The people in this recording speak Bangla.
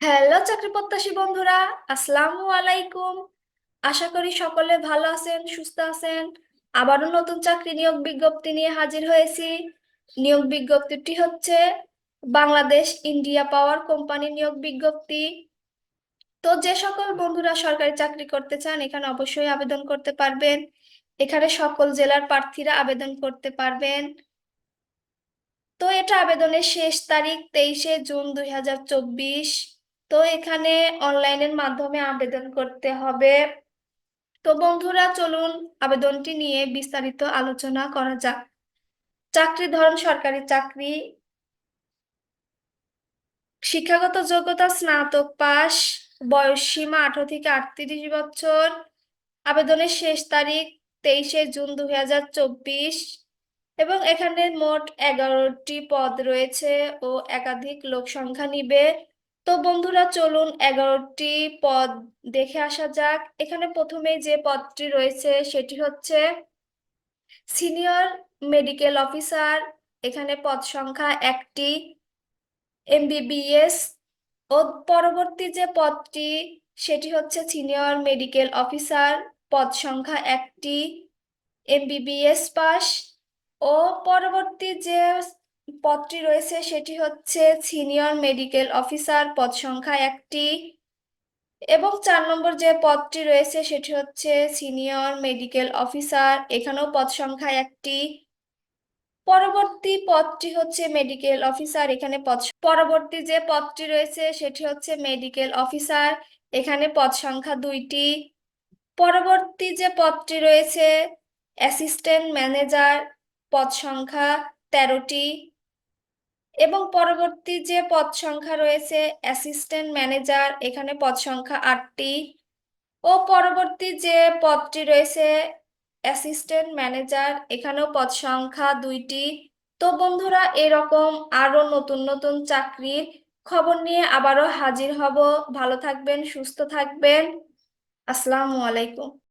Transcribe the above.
হ্যালো চাকরি প্রত্যাশী বন্ধুরা, আসসালামু আলাইকুম। আশা করি সকলে ভালো আছেন, সুস্থ আছেন। আবারও নতুন চাকরি নিয়োগ বিজ্ঞপ্তি নিয়ে হাজির হয়েছি। নিয়োগ বিজ্ঞপ্তিটি হচ্ছে বাংলাদেশ ইন্ডিয়া পাওয়ার কোম্পানি নিয়োগ বিজ্ঞপ্তি। তো যে সকল বন্ধুরা সরকারি চাকরি করতে চান, এখানে অবশ্যই আবেদন করতে পারবেন। এখানে সকল জেলার প্রার্থীরা আবেদন করতে পারবেন। তো এটা আবেদনের শেষ তারিখ তেইশে জুন দুই হাজার চব্বিশ। তো এখানে অনলাইনের মাধ্যমে আবেদন করতে হবে। তো বন্ধুরা, চলুন আবেদনটি নিয়ে বিস্তারিত আলোচনা করা যাক। চাকরি, ধরন সরকারি চাকরি। শিক্ষাগত যোগ্যতা, স্নাতক পাস বয়স সীমা আঠারো থেকে আটত্রিশ বছর। আবেদনের শেষ তারিখ তেইশে জুন দুই হাজার চব্বিশ। এবং এখানে মোট এগারোটি পদ রয়েছে ও একাধিক লোক সংখ্যা নিবে। তো বন্ধুরা চলুন এগারোটি পদ দেখে আসা যাক। এখানে প্রথমেই যে পদটি রয়েছে সেটি হচ্ছে সিনিয়র মেডিকেল অফিসার, এখানে পদ সংখ্যা একটি, এমবিবিএস, ও পরবর্তী যে পদটি সেটি হচ্ছে সিনিয়র মেডিকেল অফিসার, পদ সংখ্যা একটি, এমবিবিএস পাস, ও পরবর্তী যে পদটি রয়েছে সেটি হচ্ছে সিনিয়র মেডিকেল অফিসার পদ সংখ্যা একটি এবং চার নম্বর যে পদটি রয়েছে সেটি হচ্ছে সিনিয়র মেডিকেল অফিসার, এখানেও পদ সংখ্যা একটি। পরবর্তী পদটি হচ্ছে মেডিকেল অফিসার, এখানে পদ পরবর্তী যে পদটি রয়েছে সেটি হচ্ছে মেডিকেল অফিসার, এখানে পদ সংখ্যা দুইটি। পরবর্তী যে পদটি রয়েছে অ্যাসিস্ট্যান্ট ম্যানেজার, পদ সংখ্যা তেরোটি। এবং পরবর্তী যে পদ সংখ্যা রয়েছে অ্যাসিস্ট্যান্ট ম্যানেজার এখানে পদ সংখ্যা আটটি। ও পরবর্তী যে পদটি রয়েছে অ্যাসিস্ট্যান্ট ম্যানেজার এখানেও পদ সংখ্যা দুইটি। তো বন্ধুরা, এরকম আরও নতুন নতুন চাকরির খবর নিয়ে আবারও হাজির হব। ভালো থাকবেন, সুস্থ থাকবেন। আসসালামু আলাইকুম।